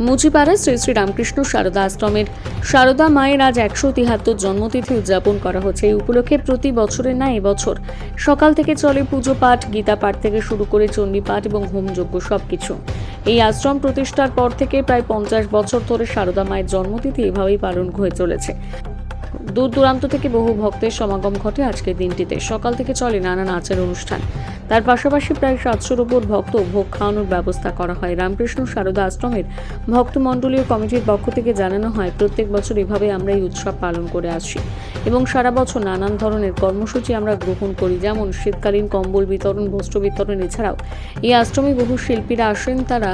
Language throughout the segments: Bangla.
মুচিপাড়া শ্রী শ্রী রামকৃষ্ণ সারদা আশ্রমের সারদা মায়ের আজ একশো তিহাত্তর জন্মতিথি উদযাপন করা হচ্ছে। এই উপলক্ষে প্রতি বছরের না এবছর সকাল থেকে চলে পুজো পাঠ, গীতা পাঠ থেকে শুরু করে চণ্ডী পাঠ এবং হোমযজ্ঞ সবকিছু। এই আশ্রম প্রতিষ্ঠার পর থেকে প্রায় পঞ্চাশ বছর ধরে সারদা মায়ের জন্মতিথি এভাবেই পালন হয়ে চলেছে। দূর দূরান্ত থেকে বহু ভক্তের সমাগম ঘটে আজকের দিনটিতে। সকাল থেকে চলে নানান আচার অনুষ্ঠান। তার পাশাপাশি প্রায় সাতশোর উপর ভক্ত ভোগ খাওয়ানোর ব্যবস্থা করা হয়। রামকৃষ্ণ সারদা আশ্রমের ভক্তমণ্ডলীয় কমিটির পক্ষ থেকে জানানো হয়, প্রত্যেক বছর এভাবে আমরা এই উৎসব পালন করে আসি এবং সারা বছর নানান ধরনের কর্মসূচি আমরা গ্রহণ করি। যেমন শীতকালীন কম্বল বিতরণ, বস্ত্র বিতরণ, এছাড়াও এই আশ্রমে বহু শিল্পীরা আসেন, তারা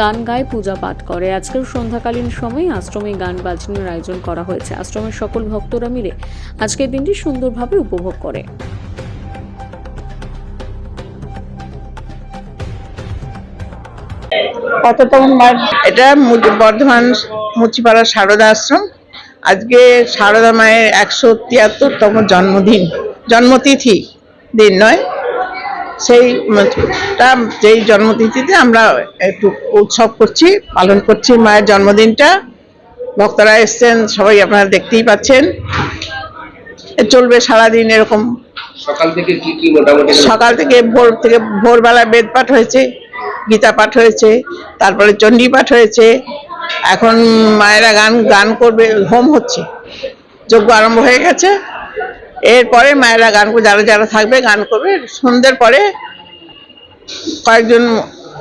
গান গায়, পূজা পাঠ করে। আজকের সন্ধ্যাকালীন সময়ে আশ্রমে গান বাজনার আয়োজন করা হয়েছে। আশ্রমের সকল ভক্তরা মিলে আজকের দিনটি সুন্দরভাবে উপভোগ করে। কততম এটা মু- বর্ধমান মুচিপাড়া সারদা আশ্রম। আজকে সারদা মায়ের একশো তিয়াত্তরতম জন্মদিন জন্মতিথি দিন নয়। সেই যেই জন্মতিথিতে আমরা একটু উৎসব করছি পালন করছি মায়ের জন্মদিনটা। ভক্তরা এসছেন সবাই আপনারা দেখতেই পাচ্ছেন। চলবে সারাদিন এরকম। সকাল থেকে কি কি মোটামুটি? সকাল থেকে ভোর থেকে ভোরবেলা বেদ পাঠ হয়েছে। গীতা পাঠ হয়েছে তারপরে চণ্ডী পাঠ হয়েছে এখন মায়েরা গান গান করবে হোম হচ্ছে যজ্ঞ আরম্ভ হয়ে গেছে এরপরে মায়েরা গান করবে যারা যারা থাকবে গান করবে সন্ধ্যের পরে কয়েকজন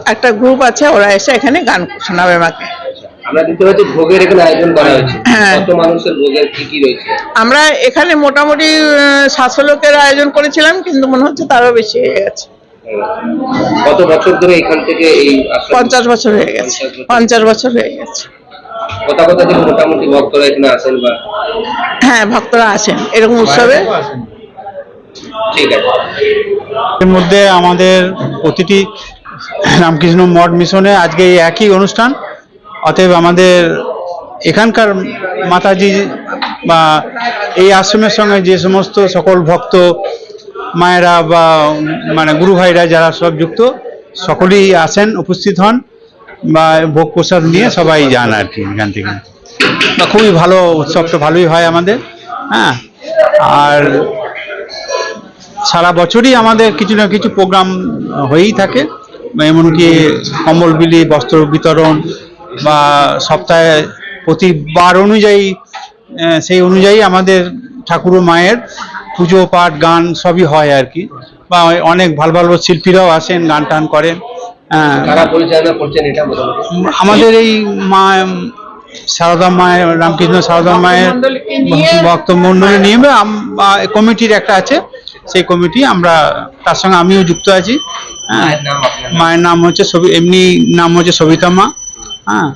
একটা গ্রুপ আছে ওরা এসে এখানে গান শোনাবে মাকে। আমরা এখানে হ্যাঁ। এখানে মোটামুটি সাতশো লোকের আয়োজন করেছিলাম কিন্তু মনে হচ্ছে তারও বেশি হয়ে গেছে। কত বছর ধরে এখান থেকে এই পঞ্চাশ বছর হয়ে গেছে। পঞ্চাশ বছর। হয়ে গেছে। কোথা কোথা থেকে মোটামুটি ভক্তরা এখানে আসেন বা? হ্যাঁ ভক্তরা আছেন এরকম উৎসবে। ঠিক আছে। এর মধ্যে আমাদের প্রতিটি রামকৃষ্ণ মঠ মিশনে আজকে এই একই অনুষ্ঠান। অতএব আমাদের এখানকার মাতাজি বা এই আশ্রমের সঙ্গে যে সমস্ত সকল ভক্ত মায়েরা বা মানে গুরু ভাইরা যারা সব যুক্ত, সকলেই আসেন উপস্থিত হন, বা ভোগ প্রসাদ নিয়ে সবাই যান আর কি এখান থেকে। বা খুবই ভালো উৎসবটা ভালোই হয় আমাদের হ্যাঁ? আর সারা বছরই আমাদের কিছু না কিছু প্রোগ্রাম হয়েই থাকে, এমনকি কম্বল বিলি, বস্ত্র বিতরণ, বা সপ্তাহে প্রতিবার অনুযায়ী সেই অনুযায়ী আমাদের ঠাকুর মায়ের পুজো পাঠ গান সবই হয় আর কি। বা অনেক ভালো ভালো শিল্পীরাও আসেন গান টান করেন। হ্যাঁ। আমাদের এই মা সারদা মায়ের রামকৃষ্ণ সারদা মায়ের ভক্ত মন্ডলী নিয়ে কমিটির একটা আছে সেই কমিটি আমরা তার সঙ্গে আমিও যুক্ত আছি। হ্যাঁ। মায়ের নাম হচ্ছে সবি এমনি নাম হচ্ছে সবিতা মা। হ্যাঁ।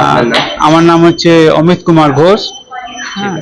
আর আমার নাম হচ্ছে অমিত কুমার ঘোষ। হ্যাঁ।